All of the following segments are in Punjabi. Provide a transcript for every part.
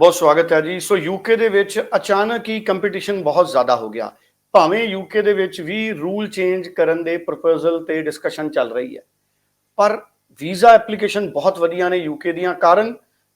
ਬਹੁਤ ਸਵਾਗਤ ਹੈ ਜੀ। ਸੋ ਯੂਕੇ ਦੇ ਵਿੱਚ ਅਚਾਨਕ ਹੀ ਕੰਪੀਟੀਸ਼ਨ ਬਹੁਤ ਜ਼ਿਆਦਾ ਹੋ ਗਿਆ। ਭਾਵੇਂ ਯੂਕੇ ਦੇ ਵਿੱਚ ਵੀ ਰੂਲ ਚੇਂਜ ਕਰਨ ਦੇ ਪ੍ਰਪੋਜ਼ਲ ਤੇ ਡਿਸਕਸ਼ਨ ਚੱਲ ਰਹੀ ਹੈ। ਪਰ ਵੀਜ਼ਾ ਐਪਲੀਕੇਸ਼ਨ ਬਹੁਤ ਵਧੀਆ ਨੇ ਯੂਕੇ ਦੀਆਂ। ਕਾਰਨ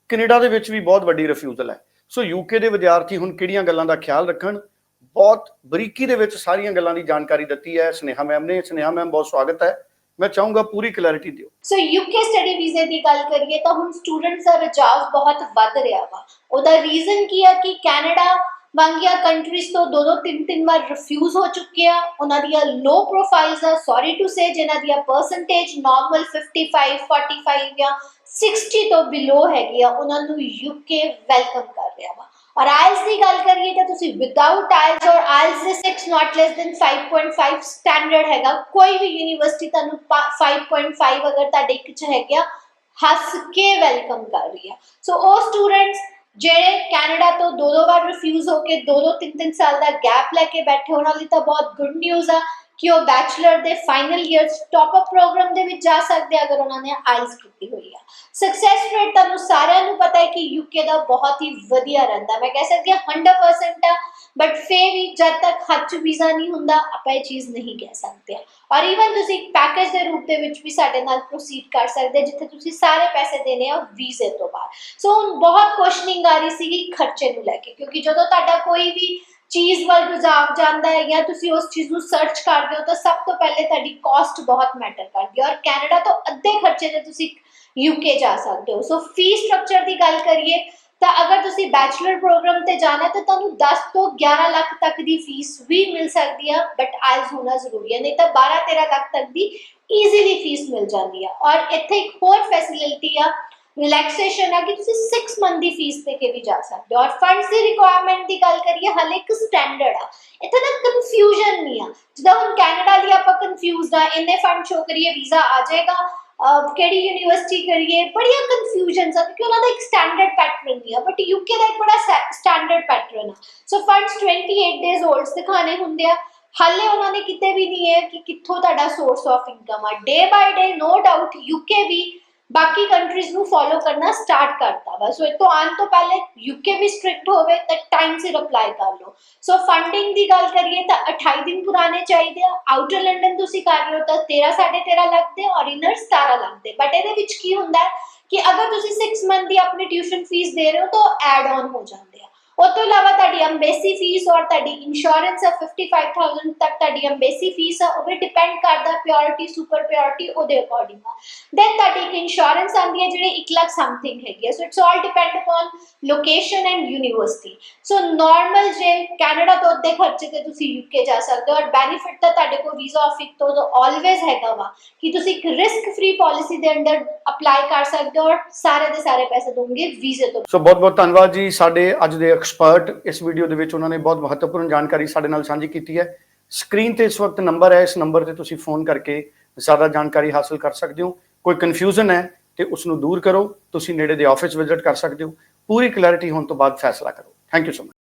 ਕੈਨੇਡਾ ਦੇ ਵਿੱਚ ਵੀ ਬਹੁਤ ਵੱਡੀ ਰਿਫਿਊਜ਼ਲ ਹੈ। ਸੋ ਯੂਕੇ ਦੇ ਵਿਦਿਆਰਥੀ ਹੁਣ ਕਿਹੜੀਆਂ ਗੱਲਾਂ ਦਾ ਖਿਆਲ ਰੱਖਣ? ਬਹੁਤ ਬਰੀਕੀ ਦੇ ਵਿੱਚ ਸਾਰੀਆਂ ਗੱਲਾਂ ਦੀ ਜਾਣਕਾਰੀ ਦਿੱਤੀ ਹੈ। ਸਨੇਹਾ ਮੈਮ ਨੇ। ਸਨੇਹਾ ਮੈਮ ਬਹੁਤ ਸਵਾਗਤ ਹੈ। ਮੈਂ ਚਾਹੂੰਗਾ ਪੂਰੀ ਕਲੈਰਿਟੀ ਦਿਓ। ਸੋ ਯੂਕੇ ਸਟੱਡੀ ਵੀਜ਼ੇ ਦੀ ਗੱਲ ਕਰੀਏ ਤਾਂ ਹੁਣ ਸਟੂਡੈਂਟਸ ਦਾ ਰੁਝਾਵ ਬਹੁਤ ਵੱਧ ਰਿਹਾ ਵਾ। ਉਹਦਾ ਰੀਜ਼ਨ ਕੀ ਆ ਕਿ ਕੈਨੇਡਾ ਵਾਂਗੀਆਂ ਕੰਟਰੀਜ਼ ਤੋਂ ਦੋ ਦੋ ਤਿੰਨ ਤਿੰਨ ਵਾਰ ਰਿਫਿਊਜ਼ ਹੋ ਚੁੱਕੇ ਆ। ਉਹਨਾਂ ਦੀਆਂ ਲੋ ਪ੍ਰੋਫਾਈਲਸ ਆ ਸੌਰੀ ਟੂ ਸੇ ਜਿਨ੍ਹਾਂ ਦੀਆਂ ਪਰਸੈਂਟੇਜ ਨਾਰਮਲ 55 45 ਜਾਂ 60 ਤੋਂ ਬਿਲੋ ਹੈਗੀ ਆ, ਉਹਨਾਂ ਨੂੰ ਯੂਕੇ ਵੈਲਕਮ ਕਰ ਰਿਹਾ ਵਾ। ਔਰ ਆਇਲਸ ਦੀ ਗੱਲ ਕਰੀਏ ਤਾਂ ਤੁਸੀਂ ਵਿਦਆਊਟ ਆਇਲਸ ਔਰ ਆਇਲਸ ਦੇ 6 ਨਾਟ ਲੈਸ ਦੈਨ 5.5 ਸਟੈਂਡਰਡ ਹੈਗਾ। ਕੋਈ ਵੀ ਯੂਨੀਵਰਸਿਟੀ ਤੁਹਾਨੂੰ ਪਾ- 5.5 ਅਗਰ ਤੁਹਾਡੇ ਇੱਕ ਚ ਹੈਗਾ ਹੱਸ ਕੇ ਵੈਲਕਮ ਕਰ ਰਹੀ ਹੈ ਸੋ ਉਹ ਸਟੂਡੈਂਟਸ ਜਿਹੜੇ ਕੈਨੇਡਾ ਤੋਂ ਦੋ ਦੋ ਵਾਰ ਰਿਫਿਊਜ਼ ਹੋ ਕੇ ਦੋ ਦੋ ਤਿੰਨ ਤਿੰਨ ਸਾਲ ਦਾ ਗੈਪ ਲੈ ਕੇ ਬੈਠੇ, ਉਹਨਾਂ ਲਈ ਤਾਂ ਬਹੁਤ ਗੁੱਡ ਨਿਊਜ਼ ਆ। ਕਿ ਉਹ ਬੈਚਲਰ ਦੇ final year top up program ਦੇ ਵਿੱਚ ਜਾ ਸਕਦੇ ਅਗਰ ਉਹਨਾਂ ਨੇ ਆਇਲਸ ਕੀਤੀ ਹੋਈ ਆ। ਸਕਸੈਸ ਰੇਟ ਤੁਹਾਨੂੰ ਸਾਰਿਆਂ ਨੂੰ ਪਤਾ ਹੈ ਕਿ ਯੂਕੇ ਦਾ ਬਹੁਤ ਹੀ ਵਧੀਆ ਰਹਿੰਦਾ। ਮੈਂ ਕਹਿ ਸਕਦੀ ਹਾਂ 100% ਆ। ਬਟ ਫੇਰ ਵੀ ਜਦ ਤੱਕ ਹੱਥ 'ਚ ਵੀਜ਼ਾ ਨਹੀਂ ਹੁੰਦਾ, ਆਪਾਂ ਇਹ ਚੀਜ਼ ਨਹੀਂ ਕਹਿ ਸਕਦੇ। ਔਰ ਈਵਨ ਤੁਸੀਂ ਇੱਕ ਪੈਕੇਜ ਦੇ ਰੂਪ ਦੇ ਵਿੱਚ ਵੀ ਸਾਡੇ ਨਾਲ ਪ੍ਰੋਸੀਡ ਕਰ ਸਕਦੇ, ਜਿੱਥੇ ਤੁਸੀਂ ਸਾਰੇ ਪੈਸੇ ਦੇਣੇ ਆ ਵੀਜ਼ੇ ਤੋਂ ਬਾਅਦ। ਸੋ ਹੁਣ ਬਹੁਤ ਕੁਐਸਚਨਿੰਗ ਆ ਰਹੀ ਸੀਗੀ ਖਰਚੇ ਨੂੰ ਲੈ ਕੇ, ਕਿਉਂਕਿ ਜਦੋਂ ਤੁਹਾਡਾ ਕੋਈ ਵੀ ਚੀਜ਼ ਵੱਲ ਰੁਝਾਵ ਜਾਂਦਾ ਹੈ ਜਾਂ ਤੁਸੀਂ ਉਸ ਚੀਜ਼ ਨੂੰ ਸਰਚ ਕਰਦੇ ਹੋ, ਤਾਂ ਸਭ ਤੋਂ ਪਹਿਲੇ ਤੁਹਾਡੀ ਕਾਸਟ ਬਹੁਤ ਮੈਟਰ ਕਰਦੀ ਹੈ। ਔਰ ਕੈਨੇਡਾ ਤੋਂ ਅੱਧੇ ਖਰਚੇ ਤੇ ਤੁਸੀਂ ਯੂਕੇ ਜਾ ਸਕਦੇ ਹੋ। ਸੋ ਫੀ ਸਟਰਕਚਰ ਦੀ ਗੱਲ ਕਰੀਏ ਤਾਂ ਅਗਰ ਤੁਸੀਂ ਬੈਚਲਰ ਪ੍ਰੋਗਰਾਮ ਤੇ ਜਾਣਾ ਤਾਂ ਤੁਹਾਨੂੰ 10 ਤੋਂ 11 ਲੱਖ ਤੱਕ ਦੀ ਫੀਸ ਵੀ ਮਿਲ ਸਕਦੀ ਹੈ ਬਟ ਆਇਲਸ ਹੋਣਾ ਜ਼ਰੂਰੀ ਹੈ ਨਹੀਂ ਤਾਂ 12 13 ਲੱਖ ਤੱਕ ਦੀ ਈਜ਼ੀਲੀ ਫੀਸ ਮਿਲ ਜਾਂਦੀ ਹੈ ਔਰ ਇੱਥੇ ਇੱਕ ਹੋਰ ਫੈਸਿਲਿਟੀ ਆ ਰਿਲੈਕਸੇਸ਼ਨ ਆ, ਕਿ ਤੁਸੀਂ 6 ਮੰਥ ਦੀ ਫੀਸ ਦੇ ਕੇ ਵੀ ਜਾ ਸਕਦੇ ਹੋ। ਔਰ ਫੰਡਸ ਦੀ ਰਿਕੁਆਇਰਮੈਂਟ ਦੀ ਗੱਲ ਕਰੀਏ, ਹਲੇ ਇੱਕ ਸਟੈਂਡਰਡ ਆ। ਇੱਥੇ ਨਾ ਕਨਫਿਊਜ਼ਨ ਨਹੀਂ ਆ। ਜਿੱਦਾਂ ਹੁਣ ਕੈਨੇਡਾ ਲਈ ਆਪਾਂ ਕਨਫਿਊਜ਼ਡ ਆ, ਇੰਨੇ ਫੰਡ ਸ਼ੋ ਕਰੀਏ ਵੀਜ਼ਾ ਆ ਜਾਏਗਾ ਕਿਹੜੀ ਯੂਨੀਵਰਸਿਟੀ ਕਰੀਏ, ਬੜੀਆਂ ਕਨਫਿਊਜ਼ਨਸ ਆ, ਕਿਉਂਕਿ ਉਹਨਾਂ ਦਾ ਇੱਕ ਸਟੈਂਡਰਡ ਪੈਟਰਨ ਨਹੀਂ ਆ ਬਟ ਯੂਕੇ ਦਾ ਇੱਕ ਬੜਾ ਸਟੈਂਡਰਡ ਪੈਟਰਨ ਆ ਸੋ ਫੰਡਸ 28 ਡੇਜ਼ 올ਡਸ ਦਿਖਾਣੇ ਹੁੰਦੇ ਆ ਹਾਲੇ ਉਹਨਾਂ ਨੇ ਕਿਤੇ ਵੀ ਨਹੀਂ ਹੈ ਕਿ ਕਿੱਥੋਂ ਤੁਹਾਡਾ ਸੋਰਸ ਆਫ ਇਨਕਮ ਆ ਡੇ ਬਾਈ ਡੇ ਨੋ ਡਾਊਟ ਯੂਕੇ ਵੀ ਬਾਕੀ ਕੰਟਰੀਜ਼ ਨੂੰ ਫੋਲੋ ਕਰਨਾ ਸਟਾਰਟ ਕਰਤਾ ਵਾ ਸੋ ਇਹ ਤੋਂ ਆਉਣ ਤੋਂ ਪਹਿਲੇ ਯੂਕੇ ਵੀ ਸਟ੍ਰਿਕਟ ਹੋਵੇ ਤਾਂ ਟਾਈਮ ਸਿਰ ਅਪਲਾਈ ਕਰ ਲਓ ਸੋ ਫੰਡਿੰਗ ਦੀ ਗੱਲ ਕਰੀਏ ਤਾਂ 28 ਦਿਨ ਪੁਰਾਣੇ ਚਾਹੀਦੇ ਆ ਆਊਟਰ ਲੰਡਨ ਤੁਸੀਂ ਕਰ ਰਹੇ ਹੋ ਤਾਂ 13 13.5 ਲੱਖ ਦੇ ਔਰ ਇਨਰ 17 ਲੱਖ ਦੇ ਬਟ ਇਹਦੇ ਵਿੱਚ ਕੀ ਹੁੰਦਾ ਹੈ ਕਿ ਅਗਰ ਤੁਸੀਂ 6 ਮੰਥ ਦੀ ਆਪਣੀ ਟਿਊਸ਼ਨ ਫੀਸ ਦੇ ਰਹੇ ਹੋ, ਤਾਂ ਐਡ ਆਨ ਹੋ ਜਾਂਦੇ ਆ। ਉਹ ਤੋਂ ਇਲਾਵਾ ਤੁਹਾਡੀ ਅੰਬੇਸੀ ਫੀਸ ਔਰ ਤੁਹਾਡੀ ਇੰਸ਼ੋਰੈਂਸ ਆ 55000 ਤੱਕ ਤੁਹਾਡੀ ਅੰਬੇਸੀ ਫੀਸ ਆ ਉਹ ਵੀ ਡਿਪੈਂਡ ਕਰਦਾ ਪਿਓਰਿਟੀ ਸੁਪਰ ਪਿਓਰਿਟੀ ਉਹਦੇ ਅਕੋਰਡਿੰਗ ਆ। ਦੈਨ ਤੁਹਾਡੀ ਇੱਕ ਇੰਸ਼ੋਰੈਂਸ ਆਉਂਦੀ ਹੈ ਜਿਹੜੀ 1 ਲੱਖ ਸਮਥਿੰਗ ਹੈਗੀ ਹੈ so it's all depend upon location and university so normal ਜੇ ਕੈਨੇਡਾ ਤੋਂ ਅੱਧੇ ਖਰਚੇ ਤੇ ਤੁਸੀਂ ਯੂਕੇ ਜਾ ਸਕਦੇ ਹੋ ਔਰ ਬੈਨੀਫਿਟ ਤਾਂ ਤੁਹਾਡੇ ਕੋਲ ਵੀਜ਼ਾ ਆਫਿਸ ਤੋਂ ਆਲਵੇਜ਼ ਹੈਗਾ ਵਾ ਕਿ ਤੁਸੀਂ ਇੱਕ ਰਿਸਕ ਫ੍ਰੀ ਪਾਲਿਸੀ ਦੇ ਅੰਡਰ ਅਪਲਾਈ ਕਰ ਸਕਦੇ ਹੋ ਔਰ ਸਾਰੇ ਦੇ ਸਾਰੇ ਪੈਸੇ ਦੋਗੇ ਵੀਜ਼ੇ ਤੋਂ। ਸੋ ਬਹੁਤ ਬਹੁਤ ਧੰਨਵਾਦ ਜੀ ਸਾਡੇ ਅੱਜ ਦੇ ਐਕਸਪਰਟ ਇਸ ਵੀਡੀਓ ਦੇ ਵਿੱਚ ਉਹਨਾਂ ਨੇ ਬਹੁਤ ਮਹੱਤਵਪੂਰਨ ਜਾਣਕਾਰੀ ਸਾਡੇ ਨਾਲ ਸਾਂਝੀ ਕੀਤੀ ਹੈ। ਸਕਰੀਨ ਤੇ ਇਸ ਵਕਤ ਨੰਬਰ ਹੈ, ਇਸ ਨੰਬਰ ਤੇ ਤੁਸੀਂ ਫੋਨ ਕਰਕੇ ਜ਼ਿਆਦਾ ਜਾਣਕਾਰੀ ਹਾਸਲ ਕਰ ਸਕਦੇ ਹੋ। ਕੋਈ ਕਨਫਿਊਜ਼ਨ ਹੈ ਤੇ ਉਸ ਨੂੰ ਦੂਰ ਕਰੋ, ਤੁਸੀਂ ਨੇੜੇ ਦੇ ਆਫਿਸ ਵਿਜ਼ਿਟ ਕਰ ਸਕਦੇ ਹੋ। ਪੂਰੀ ਕਲੈਰਿਟੀ ਹੋਣ ਤੋਂ ਬਾਅਦ ਫੈਸਲਾ ਕਰੋ। Thank you so much